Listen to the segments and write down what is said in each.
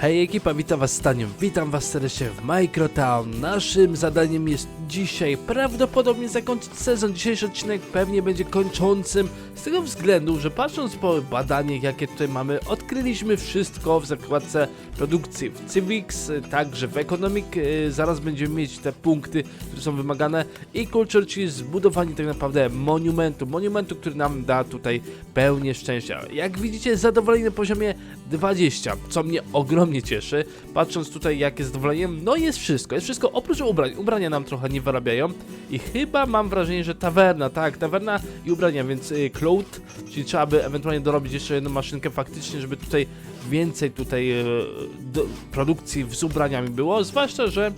Hej ekipa, witam was Stanią, witam was serdecznie w Microtown. Naszym zadaniem jest dzisiaj prawdopodobnie zakończyć sezon. Dzisiejszy odcinek pewnie będzie kończącym z tego względu, że patrząc po badaniach jakie tutaj mamy, odkryliśmy wszystko w zakładce produkcji w Civics, także w Economic. y, Zaraz będziemy mieć te punkty, które są wymagane i Culture, czyli zbudowanie tak naprawdę monumentu, monumentu, który nam da tutaj pełnię szczęścia. Jak widzicie zadowolenie na poziomie 20, co mnie ogromnie cieszy. Patrząc tutaj jakie zadowolenie, no jest wszystko, jest wszystko oprócz ubrań. Ubrania nam trochę nie wyrabiają i chyba mam wrażenie, że tawerna, tak, tawerna i ubrania, więc y, cloth, czyli trzeba by ewentualnie dorobić jeszcze jedną maszynkę faktycznie, żeby tutaj więcej tutaj y, do, produkcji z ubraniami było, zwłaszcza, że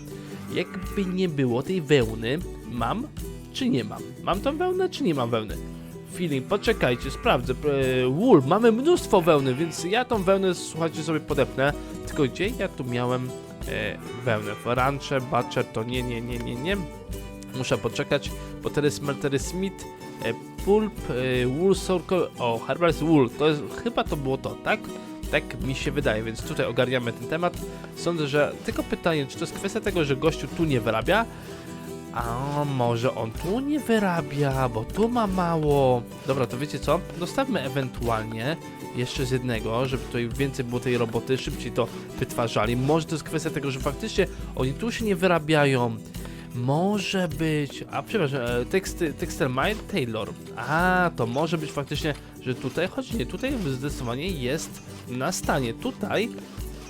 jakby nie było tej wełny, mam czy nie mam? Mam tą wełnę czy nie mam wełny? Feeling, poczekajcie, sprawdzę. E, wool, mamy mnóstwo wełny, więc ja tą wełnę, słuchajcie, sobie podepnę. Tylko gdzie ja tu miałem wełnę? W Ranche, Butcher, to nie, nie, nie, nie, nie. Muszę poczekać, bo teraz Smeltery Smith, e, Pulp, e, Wool Circle, o, Herbalist Wool, to jest, chyba to było to, tak? Tak mi się wydaje, więc tutaj ogarniamy ten temat. Sądzę, że tylko pytanie, czy to jest kwestia tego, że gościu tu nie wyrabia, a może on tu nie wyrabia, bo tu ma mało. Dobra, to wiecie co? Dostawmy ewentualnie jeszcze z jednego, żeby tutaj więcej było tej roboty, szybciej to wytwarzali. Może to jest kwestia tego, że faktycznie oni tu się nie wyrabiają. Może być. A przepraszam, e, teksty, Textile Mine Taylor. A, to może być faktycznie, że tutaj, choć nie, tutaj zdecydowanie jest na stanie. Tutaj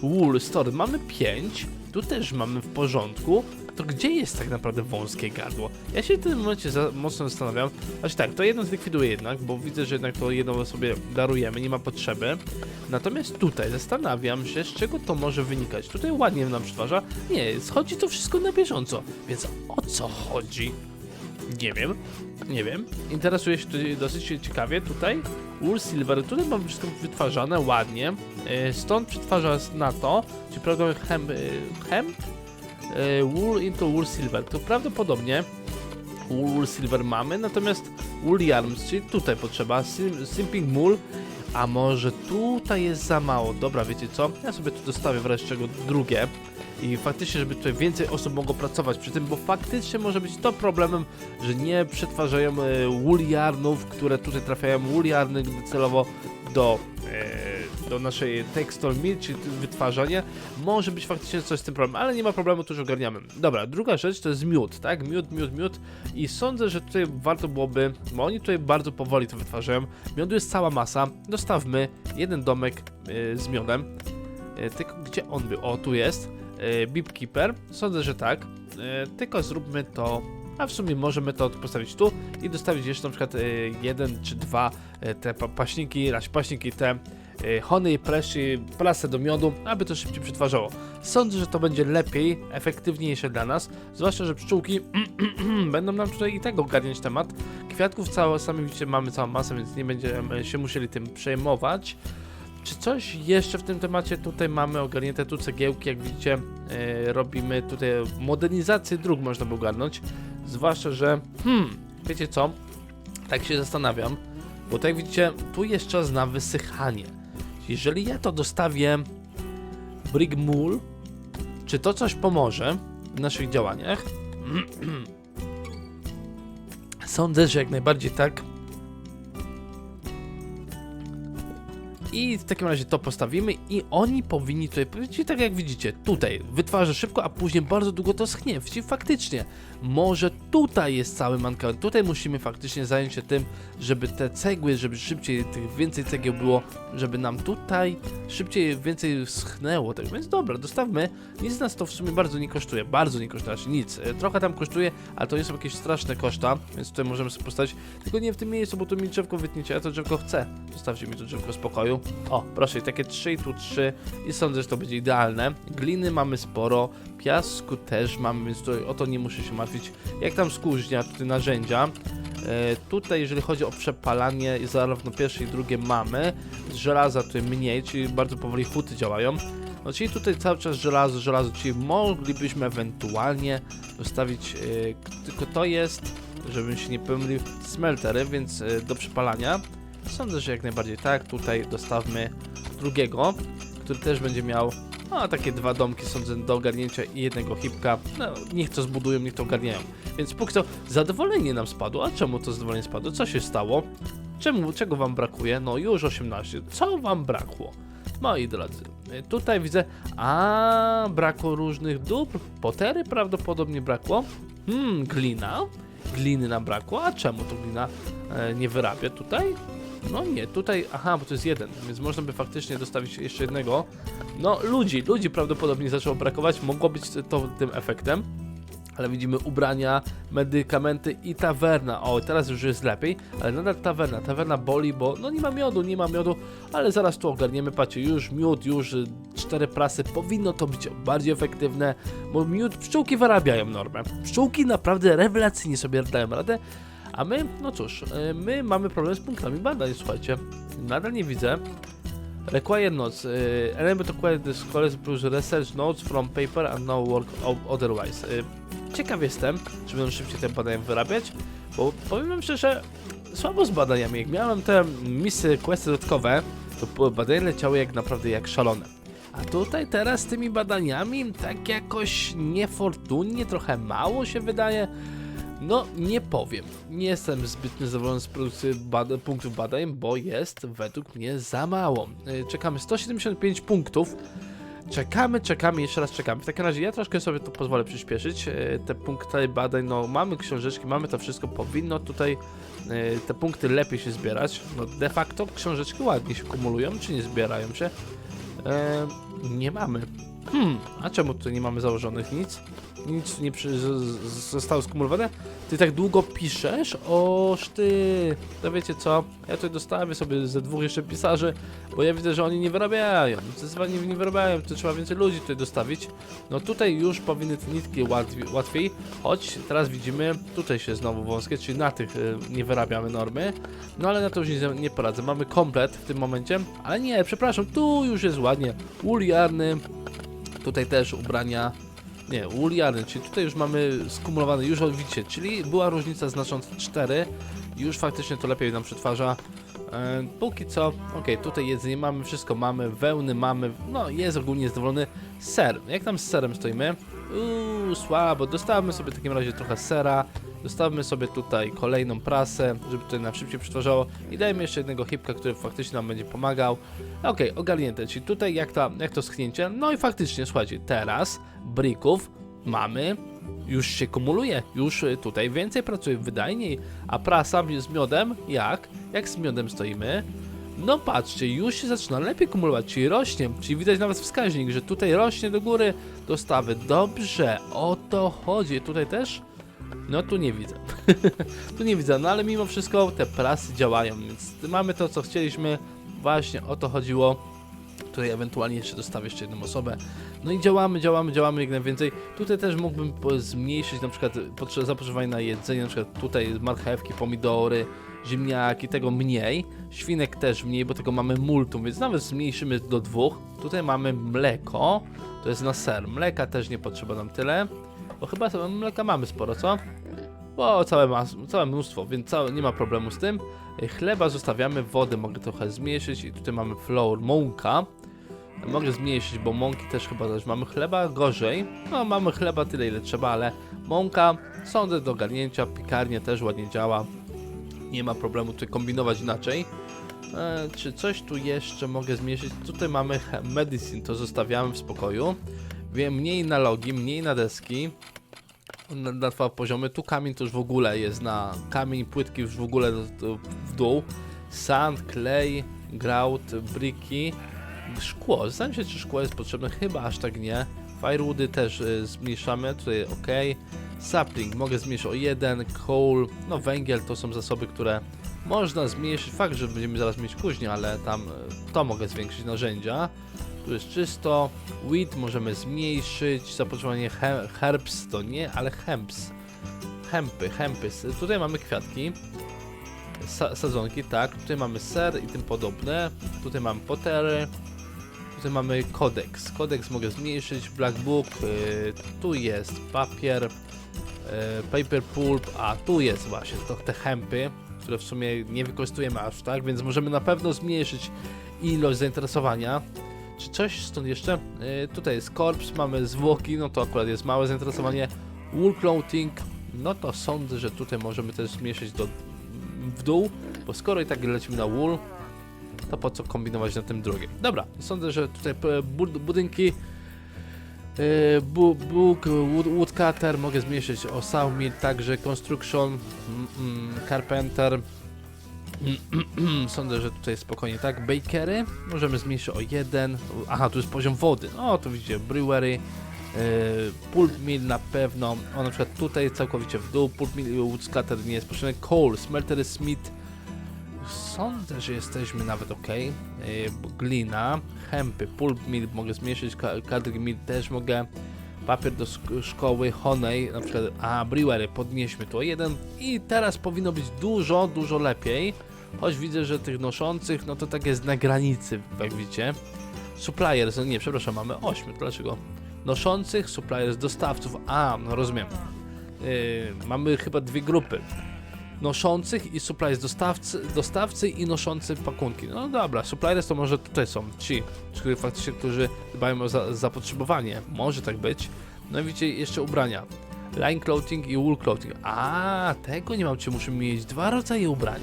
Wool Store mamy 5, tu też mamy w porządku. To gdzie jest tak naprawdę wąskie gardło? Ja się w tym momencie mocno zastanawiam. Znaczy tak, to jedno zlikwiduję jednak, bo widzę, że jednak to jedno sobie darujemy, nie ma potrzeby. Natomiast tutaj zastanawiam się, z czego to może wynikać. Tutaj ładnie nam przetwarza. Nie, schodzi to wszystko na bieżąco. Więc o co chodzi? Nie wiem, nie wiem. Interesuje się to dosyć ciekawie tutaj. Wool Silver, tutaj mamy wszystko wytwarzane ładnie. E, Stąd przetwarza na to, czy prawdopodobnie hemp, e, hemp? E, Wool into Wool Silver. To prawdopodobnie Wool Silver mamy, natomiast Wool Yarns, czyli tutaj potrzeba Sim, Simping Wool, a może tutaj jest za mało. Dobra, wiecie co? Ja sobie tu dostawię wreszcie drugie i faktycznie, żeby tutaj więcej osób mogło pracować przy tym, bo faktycznie może być to problemem, że nie przetwarzają e, wool yarnów, które tutaj trafiają wool yarny celowo do, e, do naszej textile mill, czyli wytwarzania. Może być faktycznie coś z tym problem, ale nie ma problemu, to już ogarniamy. Dobra, druga rzecz to jest miód, tak? Miód, miód, miód i sądzę, że tutaj warto byłoby, bo oni tutaj bardzo powoli to wytwarzają. Miodu jest cała masa, dostawmy jeden domek e, z miodem. E, tylko gdzie on był? O, tu jest. E, Beepkeeper. Sądzę, że tak. Tylko zróbmy to. A w sumie możemy to postawić tu i dostawić jeszcze na przykład jeden czy dwa te pa paśniki, raczej paśniki te e, honey, preszy, plasę do miodu, aby to szybciej przetwarzało. Sądzę, że to będzie lepiej, efektywniejsze dla nas, zwłaszcza, że pszczółki będą nam tutaj i tak ogarniać temat. Kwiatków całe, sami widzicie, mamy całą masę, więc nie będziemy się musieli tym przejmować. Czy coś jeszcze w tym temacie tutaj mamy ogarnięte tu cegiełki, jak widzicie e, robimy tutaj modernizację dróg można by ogarnąć, zwłaszcza, że hmm, wiecie co, tak się zastanawiam, bo tak jak widzicie, tu jest czas na wysychanie. Jeżeli ja to dostawię Brigmul, czy to coś pomoże w naszych działaniach? Sądzę, że jak najbardziej tak. I w takim razie to postawimy i oni powinni tutaj, powiedzieć tak jak widzicie, tutaj wytwarza szybko, a później bardzo długo to schnie. Faktycznie, może tutaj jest cały mankament. Tutaj musimy faktycznie zająć się tym, żeby te cegły, żeby szybciej tych więcej cegieł było, żeby nam tutaj szybciej więcej schnęło. Tak więc dobra, dostawmy. Nic nas to w sumie bardzo nie kosztuje, bardzo nie kosztuje, znaczy nic. E, Trochę tam kosztuje, ale to nie są jakieś straszne koszta, więc tutaj możemy sobie postawić. Tylko nie w tym miejscu, bo tu mi drzewko wytniecie, ja to drzewko chcę. Zostawcie mi to drzewko w spokoju. O, proszę, takie 3 i tu 3 i sądzę, że to będzie idealne. Gliny mamy sporo, piasku też mamy, więc tutaj o to nie muszę się martwić. Jak tam skórznia, tutaj narzędzia. E, tutaj, jeżeli chodzi o przepalanie, zarówno pierwsze i drugie mamy. Żelaza tutaj mniej, czyli bardzo powoli huty działają. No czyli tutaj cały czas żelazo, żelazo, czyli moglibyśmy ewentualnie dostawić, e, tylko to jest, żebym się nie pomylił, smeltery, więc e, do przepalania. Sądzę, że jak najbardziej tak. Tutaj dostawmy drugiego, który też będzie miał a takie dwa domki sądzę do ogarnięcia i jednego hipka, no niech to zbudują, niech to ogarniają. Więc póki co zadowolenie nam spadło, a czemu to zadowolenie spadło? Co się stało? Czemu, czego wam brakuje? No już 18. Co wam brakło? Moi drodzy, tutaj widzę, a brakło różnych dóbr, potery prawdopodobnie brakło. Hmm, glina. Gliny nam brakło, a czemu to glina e, nie wyrabia tutaj? No nie, tutaj, aha, bo to jest jeden, więc można by faktycznie dostawić jeszcze jednego. No, ludzi, ludzi prawdopodobnie zaczęło brakować, mogło być to tym efektem. Ale widzimy ubrania, medykamenty i tawerna. O, teraz już jest lepiej, ale nadal tawerna. Tawerna boli, bo no nie ma miodu, nie ma miodu, ale zaraz tu ogarniemy. Patrzcie, już miód, już cztery prasy. Powinno to być bardziej efektywne, bo miód pszczółki wyrabiają normę. Pszczółki naprawdę rewelacyjnie sobie dają radę. A my, no cóż, y, my mamy problem z punktami badań, słuchajcie. Nadal nie widzę. Require notes. Enable to acquire the scholars plus research notes from paper and no work otherwise. Y, ciekaw jestem, czy będą szybciej te badania wyrabiać, bo powiem wam szczerze, słabo z badaniami. Jak miałem te misje, questy dodatkowe, to badania leciały jak naprawdę jak szalone. A tutaj teraz z tymi badaniami tak jakoś niefortunnie, trochę mało się wydaje. No, nie powiem. Nie jestem zbytnio zadowolony z produkcji bada punktów badań, bo jest według mnie za mało. Yy, Czekamy 175 punktów. Czekamy, czekamy, jeszcze raz czekamy. W takim razie ja troszkę sobie tu pozwolę przyspieszyć. Yy, Te punkty badań, no mamy książeczki, mamy to wszystko, powinno tutaj yy, te punkty lepiej się zbierać. No de facto książeczki ładnie się kumulują, czy nie zbierają się? Yy, nie mamy. Hmm, a czemu tutaj nie mamy założonych nic? Nic nie przy, zostało skumulowane? Ty tak długo piszesz? Oż ty. To wiecie co? Ja tutaj dostawię sobie ze dwóch jeszcze pisarzy, bo ja widzę, że oni nie wyrabiają. Zdecydowanie nie wyrabiają, to trzeba więcej ludzi tutaj dostawić. No tutaj już powinny te nitki łatwiej, łatwiej choć teraz widzimy, tutaj się znowu wąskie, czyli na tych y, nie wyrabiamy normy. No ale na to już nie, nie poradzę. Mamy komplet w tym momencie, ale nie, przepraszam, tu już jest ładnie. Uliarny, tutaj też ubrania nie, Uliany, czyli tutaj już mamy skumulowane, już widzicie, czyli była różnica znacząca 4, już faktycznie to lepiej nam przetwarza. E, póki co, okej, tutaj jedzenie mamy, wszystko mamy, wełny mamy, no jest ogólnie zadowolony. Ser, jak tam z serem stoimy? Uuu, słabo, dostawmy sobie w takim razie trochę sera, dostawmy sobie tutaj kolejną prasę, żeby tutaj nam szybciej przetwarzało i dajmy jeszcze jednego hipka, który faktycznie nam będzie pomagał. Okej, ogarnięte, czyli tutaj jak, ta, jak to schnięcie, no i faktycznie, słuchajcie, teraz brików mamy, już się kumuluje, już y, tutaj więcej pracuje, wydajniej, a prasa z miodem, jak? Jak z miodem stoimy? No patrzcie, już się zaczyna lepiej kumulować, czyli rośnie, czyli widać nawet wskaźnik, że tutaj rośnie do góry dostawy. Dobrze, o to chodzi. Tutaj też? No tu nie widzę. tu nie widzę, no ale mimo wszystko te prasy działają, więc mamy to, co chcieliśmy. Właśnie o to chodziło. Tutaj ewentualnie jeszcze dostawię jeszcze jedną osobę. No i działamy, działamy, działamy jak najwięcej. Tutaj też mógłbym zmniejszyć na przykład potrze- zapotrzebowanie na jedzenie, na przykład tutaj marchewki, pomidory, ziemniaki, tego mniej. Świnek też mniej, bo tego mamy multum, więc nawet zmniejszymy do dwóch. Tutaj mamy mleko, to jest na ser. Mleka też nie potrzeba nam tyle, bo chyba mleka mamy sporo, co? Bo całe, całe mnóstwo, więc całe, nie ma problemu z tym. Chleba zostawiamy, wodę mogę trochę zmniejszyć i tutaj mamy flour, mąka. Mogę zmniejszyć, bo mąki też chyba też mamy chleba gorzej. No mamy chleba tyle ile trzeba, ale mąka sądzę do ogarnięcia, piekarnia też ładnie działa. Nie ma problemu tutaj kombinować inaczej. E, czy coś tu jeszcze mogę zmniejszyć? Tutaj mamy medicine, to zostawiamy w spokoju. Wiem, mniej na logi, mniej na deski. Na, na dwa poziomy. Tu kamień to już w ogóle jest na kamień, płytki już w ogóle w dół. Sand, klej, grout, briki, szkło. Zastanawiam się, czy szkło jest potrzebne. Chyba aż tak nie. Firewoody też y, zmniejszamy. Tutaj ok. Sapling mogę zmniejszyć o jeden. Coal, no węgiel to są zasoby, które można zmniejszyć. Fakt, że będziemy zaraz mieć kuźnię, ale tam y, to mogę zwiększyć narzędzia. Tu jest czysto. Wheat możemy zmniejszyć. Zapotrzebowanie he herbs to nie, ale hemps. Hempy, hempy. Tutaj mamy kwiatki. Sa sadzonki, tak. Tutaj mamy ser i tym podobne. Tutaj mamy potery. Tutaj mamy kodeks. Kodeks mogę zmniejszyć. Black Book. y, tu jest papier. y, paper pulp. A tu jest właśnie to, te hempy, które w sumie nie wykorzystujemy aż tak, więc możemy na pewno zmniejszyć ilość zainteresowania. czy coś stąd jeszcze? E, tutaj jest korps, mamy zwłoki, no to akurat jest małe zainteresowanie. Wool clothing, no to sądzę, że tutaj możemy też zmniejszyć do, w dół, bo skoro i tak lecimy na wool, to po co kombinować na tym drugim? Dobra, sądzę, że tutaj e, bud budynki e, wood, Woodcutter mogę zmniejszyć o Sawmill, także Construction, mm, mm, Carpenter, Sądzę, że tutaj spokojnie tak. Bakery możemy zmniejszyć o jeden. Aha, tu jest poziom wody. No, to widzicie, brewery. Yy, pulp mill na pewno. O, na przykład tutaj całkowicie w dół. Pulp mill Woodscatter nie jest potrzebny. Coal, smeltery Smith. Sądzę, że jesteśmy nawet ok. Glina, hempy, pulp mill mogę zmniejszyć. Kadr mill też mogę. Papier do szkoły, honey, na przykład, a brewery podnieśmy tu o jeden i teraz powinno być dużo, dużo lepiej. Choć widzę, że tych noszących, no to tak jest na granicy, jak widzicie. Suppliers, no nie, przepraszam, mamy 8, dlaczego? Noszących, suppliers, dostawców, a, no rozumiem. Yy, mamy chyba dwie grupy. Noszących i suppliers, dostawcy, dostawcy i noszący pakunki. No dobra, suppliers to może tutaj są ci, którzy faktycznie, którzy dbają o za, zapotrzebowanie. Może tak być. No i widzicie, jeszcze ubrania. Line clothing i wool clothing. A, tego nie mam, czy muszę mieć dwa rodzaje ubrań.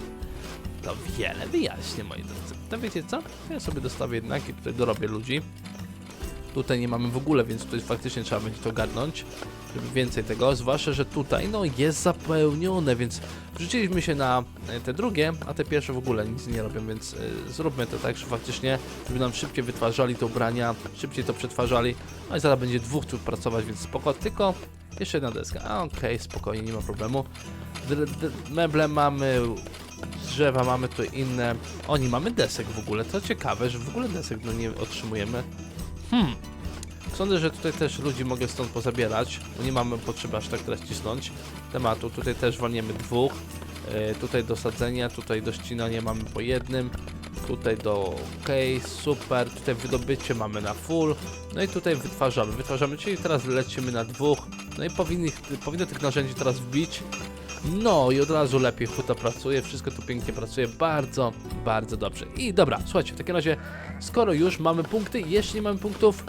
To wiele wyjaśnię, moi drodzy. To wiecie co? Ja sobie dostawię jednak i tutaj dorobię ludzi. Tutaj nie mamy w ogóle, więc tutaj faktycznie trzeba będzie to ogarnąć, żeby więcej tego, zwłaszcza, że tutaj no jest zapełnione, więc wrzuciliśmy się na e, te drugie, a te pierwsze w ogóle nic nie robią, więc y, zróbmy to tak, że faktycznie, żeby nam szybciej wytwarzali te ubrania, szybciej to przetwarzali, no i zaraz będzie dwóch tu pracować, więc spoko, tylko jeszcze jedna deska, a okej, spokojnie, nie ma problemu. D- meble mamy, drzewa mamy tu inne. Oni mamy desek w ogóle. To ciekawe, że w ogóle desek no nie otrzymujemy. Hmm. Sądzę, że tutaj też ludzi mogę stąd pozabierać. Nie mamy potrzeby aż tak teraz cisnąć tematu. Tutaj też walniemy dwóch. E, tutaj do sadzenia, tutaj do ścinania mamy po jednym. Tutaj do OK, super. Tutaj wydobycie mamy na full. No i tutaj wytwarzamy. Wytwarzamy, czyli teraz lecimy na dwóch. No i powinny, powinno tych narzędzi teraz wbić. No i od razu lepiej huta pracuje, wszystko tu pięknie pracuje, bardzo, bardzo dobrze. I dobra, słuchajcie, w takim razie, skoro już mamy punkty, nie mamy punktów,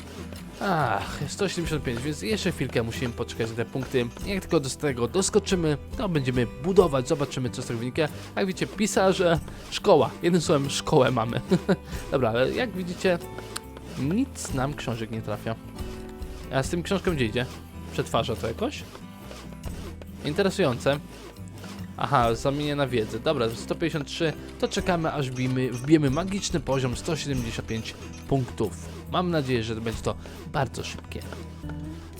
ach, 175, więc jeszcze chwilkę musimy poczekać na te punkty. Jak tylko do tego doskoczymy, to będziemy budować, zobaczymy co z tego wynika. Jak widzicie, pisarze, szkoła, jednym słowem szkołę mamy. dobra, ale jak widzicie, nic nam książek nie trafia. A z tym książką gdzie idzie? Przetwarza to jakoś? Interesujące. Aha, zamienię na wiedzę. Dobra, 153. To czekamy, aż wbijemy, wbijemy magiczny poziom 175 punktów. Mam nadzieję, że będzie to bardzo szybkie.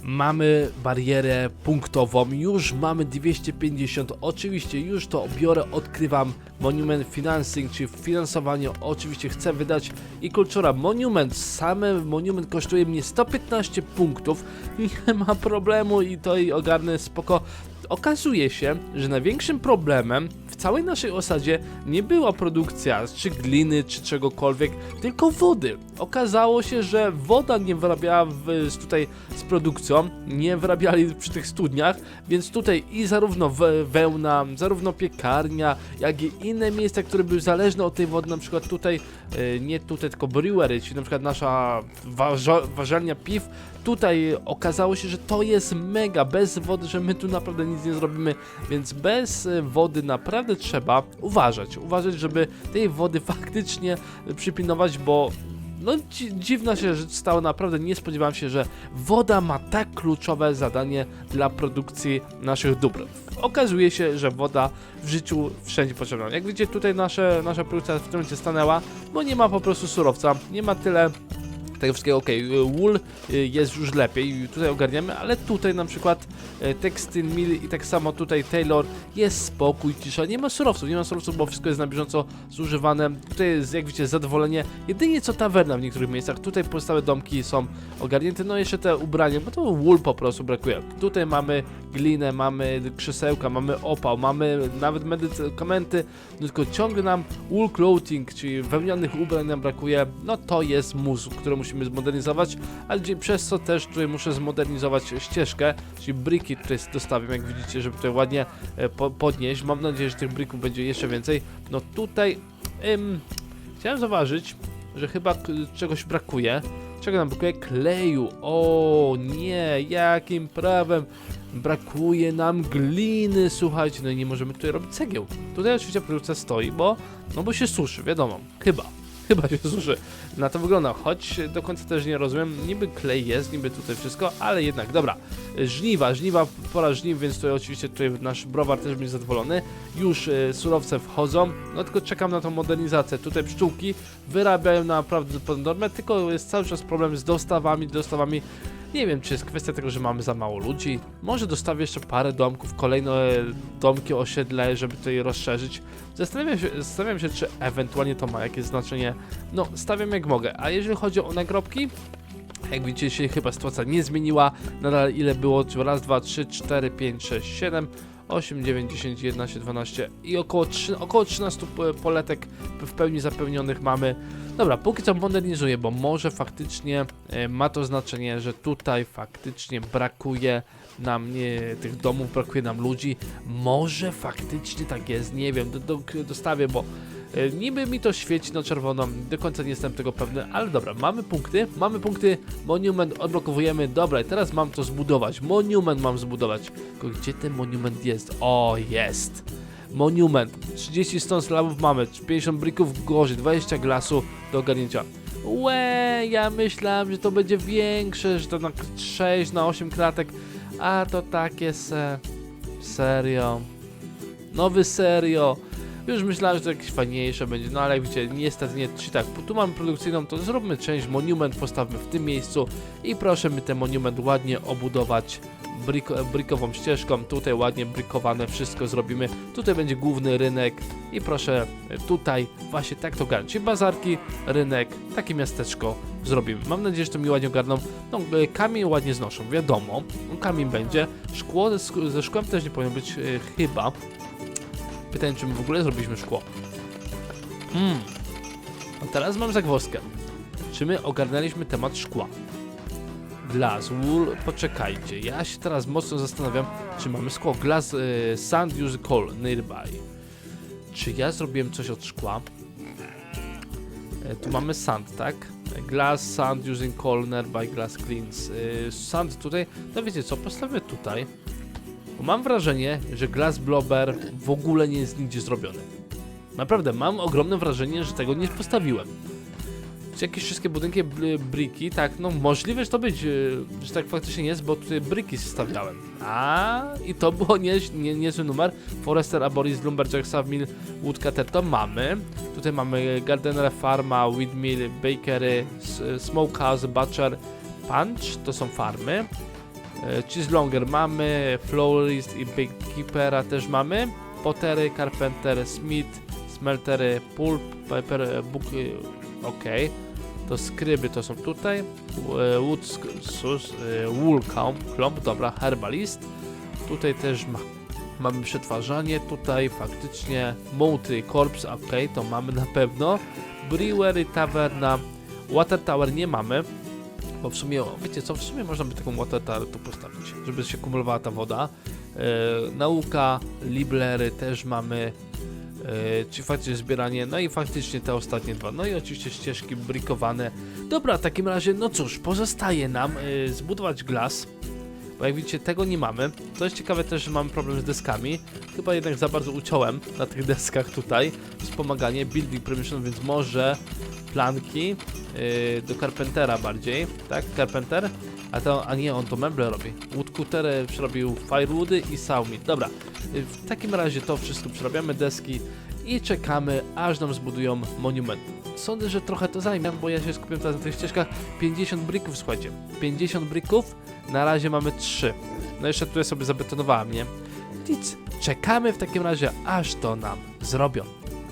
Mamy barierę punktową, już mamy 250. Oczywiście już to biorę, odkrywam Monument Financing, czyli finansowanie. Oczywiście chcę wydać i kultura. Monument, same Monument kosztuje mnie 115 punktów. Nie ma problemu i to i ogarnę spoko okazuje się, że największym problemem w całej naszej osadzie nie była produkcja czy gliny, czy czegokolwiek, tylko wody. Okazało się, że woda nie wyrabiała w, tutaj z produkcją, nie wyrabiali przy tych studniach, więc tutaj i zarówno we, wełna, zarówno piekarnia, jak i inne miejsca, które były zależne od tej wody, na przykład tutaj, e, nie tutaj, tylko brewery, czyli na przykład nasza warzelnia piw, tutaj okazało się, że to jest mega, bez wody, że my tu naprawdę nic nie zrobimy, więc bez e, wody naprawdę trzeba uważać, uważać, żeby tej wody faktycznie przypilnować, bo no dzi dziwna się rzecz stała, naprawdę nie spodziewałem się, że woda ma tak kluczowe zadanie dla produkcji naszych dóbr. Okazuje się, że woda w życiu wszędzie potrzebna. Jak widzicie tutaj nasze, nasza produkcja w tym momencie stanęła, bo nie ma po prostu surowca, nie ma tyle tego wszystkiego, ok, wool y, jest już lepiej, tutaj ogarniamy, ale tutaj na przykład e, Textile Mill i tak samo tutaj Taylor jest spokój, cisza, nie ma surowców, nie ma surowców, bo wszystko jest na bieżąco zużywane, tutaj jest jak widzicie zadowolenie, jedynie co tawerna w niektórych miejscach, tutaj pozostałe domki są ogarnięte, no jeszcze te ubrania, bo to wool po prostu brakuje, tutaj mamy glinę, mamy krzesełka, mamy opał, mamy nawet medykamenty, no tylko ciągle nam wool clothing, czyli wełnianych ubrań nam brakuje, no to jest mózg, który musimy zmodernizować, ale przez co też tutaj muszę zmodernizować ścieżkę, czyli briki tutaj dostawiam, jak widzicie, żeby tutaj ładnie e, po, podnieść. Mam nadzieję, że tych brików będzie jeszcze więcej. No tutaj ym, chciałem zauważyć, że chyba czegoś brakuje. Czego nam brakuje? Kleju. O nie, jakim prawem? Brakuje nam gliny, słuchajcie, no i nie możemy tutaj robić cegieł. Tutaj oczywiście produkcja stoi, bo, no bo się suszy, wiadomo, chyba. Chyba się suszy. Na to wygląda, choć do końca też nie rozumiem. Niby klej jest, niby tutaj wszystko, ale jednak, dobra. Żniwa, żniwa, pora żniw, więc tutaj oczywiście tutaj nasz browar też będzie zadowolony. Już e, surowce wchodzą, no tylko czekam na tą modernizację. Tutaj pszczółki wyrabiają naprawdę pod normę, tylko jest cały czas problem z dostawami, dostawami. Nie wiem, czy jest kwestia tego, że mamy za mało ludzi. Może dostawię jeszcze parę domków, kolejne domki, osiedle, żeby tutaj rozszerzyć. Zastanawiam się, zastanawiam się, czy ewentualnie to ma jakieś znaczenie. No, stawiam jak mogę. A jeżeli chodzi o nagrobki, jak widzicie, się chyba sytuacja nie zmieniła. Nadal ile było? Raz, dwa, trzy, cztery, pięć, sześć, siedem, 8, 9, 10, 11, 12 i około, 3, około 13 po- poletek w pełni zapełnionych mamy. Dobra, póki co modernizuję, bo może faktycznie e, ma to znaczenie, że tutaj faktycznie brakuje nam nie, tych domów, brakuje nam ludzi. Może faktycznie tak jest, nie wiem, do, do, dostawię, bo e, niby mi to świeci na czerwono, do końca nie jestem tego pewny, ale dobra, mamy punkty, mamy punkty, monument odblokowujemy, dobra i teraz mam to zbudować, monument mam zbudować, gdzie ten monument jest? O, jest! Monument, 30 stron slabów mamy, 50 brików gorzy, 20 glasu do ogarnięcia. Łe, ja myślałem, że to będzie większe, że to na 6, na 8 klatek, a to takie se... Serio. Nowy serio. Już myślałem, że to jakieś fajniejsze będzie, no ale widzicie, niestety nie. Czyli tak, tu mamy produkcyjną, to zróbmy część monument, postawmy w tym miejscu i proszę mi ten monument ładnie obudować brik, brikową ścieżką. Tutaj ładnie brikowane wszystko zrobimy. Tutaj będzie główny rynek i proszę tutaj właśnie tak to ogarnąć. Bazarki, rynek, takie miasteczko zrobimy. Mam nadzieję, że to mi ładnie ogarną. No, e, kamień ładnie znoszą, wiadomo. Kamień będzie. Szkło ze, ze szkłem też nie powinno być e, chyba. Pytanie, czy my w ogóle zrobiliśmy szkło. Hmm. A teraz mam zagwozdkę. Czy my ogarnęliśmy temat szkła? Glass, wool, poczekajcie. Ja się teraz mocno zastanawiam, czy mamy szkło. Glass, y, sand, use coal, nearby. Czy ja zrobiłem coś od szkła? E, tu mamy sand, tak? Glass, sand, using coal, nearby, glass cleans. Y, sand tutaj, no wiecie co, postawmy tutaj. Bo mam wrażenie, że Glass Blobber w ogóle nie jest nigdzie zrobiony. Naprawdę, mam ogromne wrażenie, że tego nie postawiłem. Czy jakieś wszystkie budynki, briki, tak, no możliwe, że to być, yy, że tak faktycznie jest, bo tutaj briki stawiałem. A i to było nie, nie, niezły numer. Forester, Aboris, Lumberjack, Savmill, Woodcutter, to mamy. Tutaj mamy Gardener, Farma, Wheatmill, Bakery, Smokehouse, Butcher, Punch, to są farmy. E, Cheeselonger mamy, Florist i Bakekeepera też mamy, Pottery, Carpenter, Smith, Smeltery, Pulp, Pepper, e, Book, e, ok. To skryby to są tutaj, Wood, sus, Wool Klomp, dobra, Herbalist. Tutaj też ma, mamy przetwarzanie, tutaj faktycznie Moultrie Corps, ok, to mamy na pewno. Brewery, Taverna, Water Tower nie mamy, bo w sumie, wiecie co, w sumie można by taką water tu postawić, żeby się kumulowała ta woda. E, nauka, liblery też mamy, e, czy faktycznie zbieranie, no i faktycznie te ostatnie dwa. No i oczywiście ścieżki brikowane. Dobra, w takim razie, no cóż, pozostaje nam e, zbudować glas. Bo jak widzicie, tego nie mamy. To jest ciekawe też, że mamy problem z deskami. Chyba jednak za bardzo uciąłem na tych deskach tutaj. Wspomaganie, building permission, więc może planki yy, do Carpentera bardziej, tak? Carpenter? A, to, a nie, on to meble robi. Woodcutter przerobił firewoody i sawmill. Dobra, yy, w takim razie to wszystko przerabiamy deski i czekamy, aż nam zbudują monument. Sądzę, że trochę to zajmie, bo ja się skupiam teraz na tych ścieżkach. 50 brików, słuchajcie. 50 brików, na razie mamy 3. No jeszcze tutaj sobie zabetonowałem, nie? Nic. Czekamy w takim razie, aż to nam zrobią.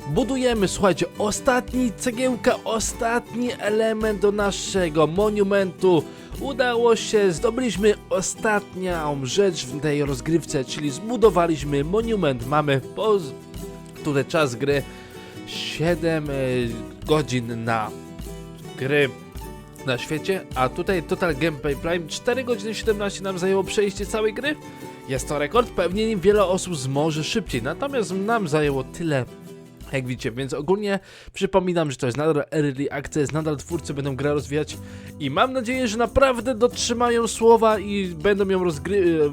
Budujemy, słuchajcie, ostatni cegiełka, ostatni element do naszego monumentu. Udało się, zdobyliśmy ostatnią rzecz w tej rozgrywce, czyli zbudowaliśmy monument. Mamy po tutaj czas gry 7 e, godzin na gry na świecie, a tutaj Total Gameplay Prime 4 godziny 17 nam zajęło przejście całej gry. Jest to rekord, pewnie wiele osób zmoże szybciej, natomiast nam zajęło tyle Jak widzicie, więc ogólnie przypominam, że to jest nadal early access, nadal twórcy będą grę rozwijać i mam nadzieję, że naprawdę dotrzymają słowa i będą ją e,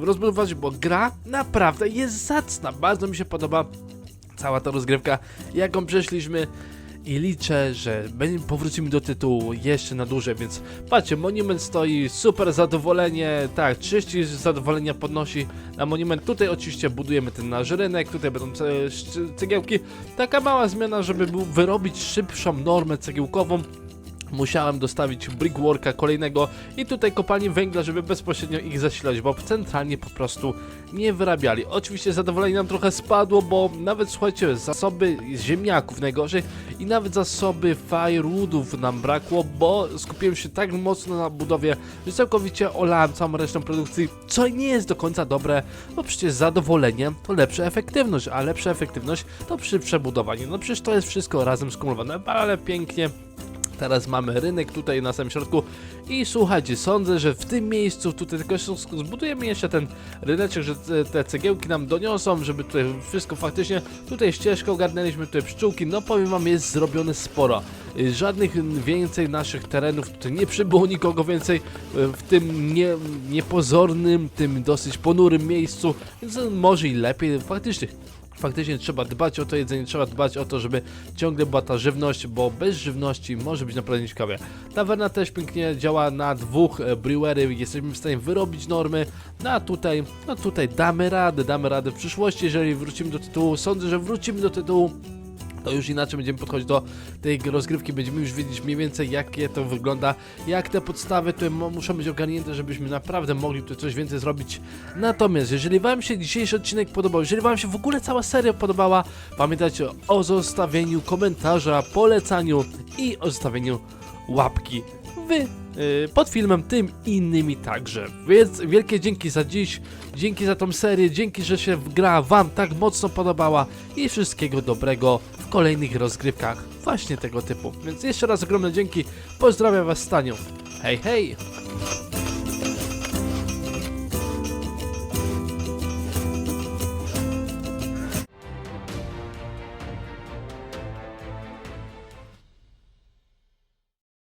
rozbudować, bo gra naprawdę jest zacna. Bardzo mi się podoba cała ta rozgrywka, jaką przeszliśmy i liczę, że powrócimy do tytułu jeszcze na dłużej, więc patrzcie, monument stoi, super zadowolenie, tak, 30 zadowolenia podnosi na monument, tutaj oczywiście budujemy ten nasz rynek, tutaj będą cegiełki, taka mała zmiana, żeby wyrobić szybszą normę cegiełkową, Musiałem dostawić brickworka kolejnego i tutaj kopalnię węgla, żeby bezpośrednio ich zasilać, bo centralnie po prostu nie wyrabiali. Oczywiście zadowolenie nam trochę spadło, bo nawet słuchajcie, zasoby ziemniaków najgorzej i nawet zasoby firewoodów nam brakło, bo skupiłem się tak mocno na budowie, że całkowicie olałem całą resztę produkcji, co nie jest do końca dobre, bo przecież zadowolenie to lepsza efektywność, a lepsza efektywność to przy przebudowaniu. No przecież to jest wszystko razem skumulowane, ale pięknie Teraz mamy rynek tutaj na samym środku i słuchajcie, sądzę, że w tym miejscu tutaj tylko zbudujemy jeszcze ten ryneczek, że te- cegiełki nam doniosą, żeby tutaj wszystko faktycznie, tutaj ścieżkę ogarnęliśmy, tutaj pszczółki, no powiem wam, jest zrobione sporo. Żadnych więcej naszych terenów, tutaj nie przybyło nikogo więcej y, w tym nie, niepozornym, tym dosyć ponurym miejscu, więc może i lepiej, faktycznie faktycznie trzeba dbać o to jedzenie, trzeba dbać o to, żeby ciągle była ta żywność, bo bez żywności może być naprawdę ciekawie. Tawerna też pięknie działa na dwóch e, brewery, jesteśmy w stanie wyrobić normy, no a tutaj, no tutaj damy radę, damy radę w przyszłości, jeżeli wrócimy do tytułu, sądzę, że wrócimy do tytułu, to już inaczej będziemy podchodzić do tej rozgrywki, będziemy już wiedzieć mniej więcej jakie to wygląda, jak te podstawy tutaj muszą być ogarnięte, żebyśmy naprawdę mogli tutaj coś więcej zrobić. Natomiast jeżeli wam się dzisiejszy odcinek podobał, jeżeli wam się w ogóle cała seria podobała, pamiętajcie o zostawieniu komentarza, polecaniu i o zostawieniu łapki wy yy, pod filmem, tym innymi także. Więc wielkie dzięki za dziś, dzięki za tą serię, dzięki, że się gra wam tak mocno podobała i wszystkiego dobrego kolejnych rozgrywkach właśnie tego typu. Więc jeszcze raz ogromne dzięki, pozdrawiam was Staniu. Hej, hej!